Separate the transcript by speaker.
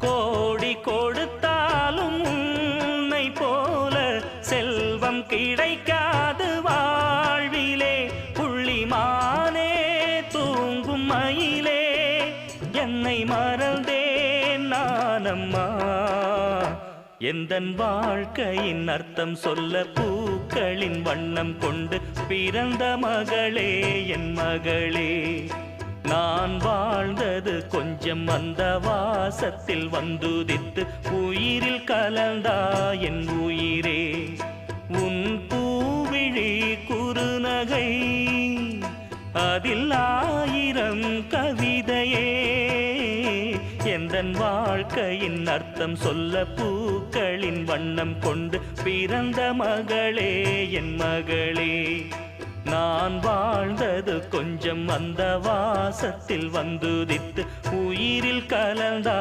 Speaker 1: கோடி கொடுத்தாலும் உன்னை போல செல்வம் கிடைக்காது வாழ்விலே. புள்ளிமானே தூங்கும் மயிலே. என்னை மறந்தேன் நானம்மா. எந்தன் வாழ்க்கையின் அர்த்தம் சொல்ல பூக்களின் வண்ணம் கொண்டு பிறந்த மகளே என் மகளே. நான் வா வந்தது கொஞ்சம் அந்த வாசத்தில் வந்துதித்து உயிரில் கலந்தா என் உயிரே உன் பூவிழி குறுநகை அதில் ஆயிரம் கவிதையே எந்தன் வாழ்க்கையின் அர்த்தம் சொல்ல பூக்களின் வண்ணம் கொண்டு பிறந்த மகளே என் மகளே நான் வாழ்ந்தது கொஞ்சம் அந்த வாசத்தில் வந்துதித்து உயிரில் கலந்தா